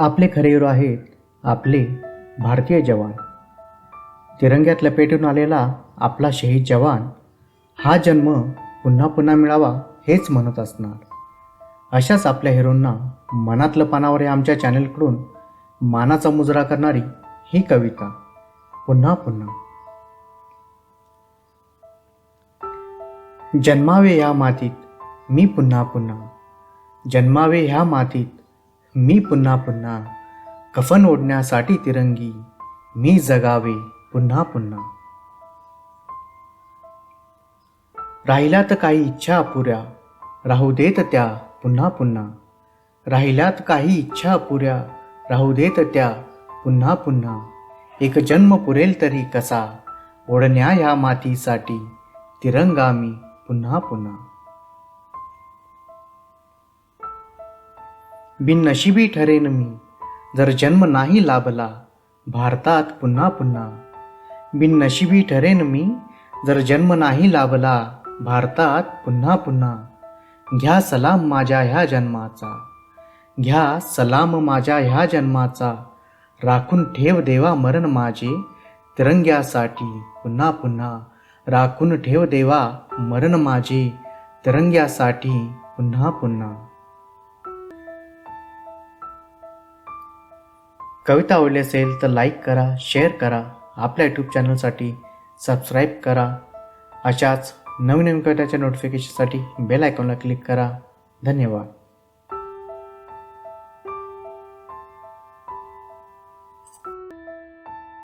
आपले खरे हिरो आहेत आपले भारतीय जवान. तिरंग्यात लपेटून आलेला आपला शहीद जवान हा जन्म पुन्हा पुन्हा मिळावा हेच म्हणत असणार. अशाच आपल्या हिरोंना मनातलं पानावर या आमच्या चॅनलकडून मानाचा मुजरा करणारी ही कविता. पुन्हा पुन्हा. जन्मावे या मातीत मी पुन्हा पुन्हा. जन्मावे ह्या मातीत मी पुन्हा पुन्हा कफन ओढण्यासाठी तिरंगी मी जगावे पुन्हा पुन्हा. राहिल्यात काही इच्छा अपुऱ्या राहू देत त्या पुन्हा पुन्हा. राहिल्यात काही इच्छा अपुऱ्या राहू देत त्या पुन्हा पुन्हा. एक जन्म पुरेल तरी कसा ओढण्या ह्या मातीसाठी तिरंगा मी पुन्हा पुन्हा. बिननशिबी ठरेन मी. जर जन्म नाही लाभला भारतात पुन्हा पुन्हा. बिननशिबी ठरेन मी. जर जन्म नाही लाभला भारतात पुन्हा पुन्हा. घ्या सलाम माझ्या ह्या जन्माचा. घ्या सलाम माझ्या ह्या जन्माचा. राखून ठेव देवा मरण माझे तिरंग्यासाठी पुन्हा पुन्हा. राखून ठेव देवा मरण माझे तिरंग्यासाठी पुन्हा पुन्हा. कविता आवडली असेल तर लाईक करा शेअर करा. आपल्या यूट्यूब चॅनलसाठी सबस्क्राईब करा. अशाच नवीन नवीन कविताच्या नोटिफिकेशनसाठी बेल आयकॉनला क्लिक करा. धन्यवाद.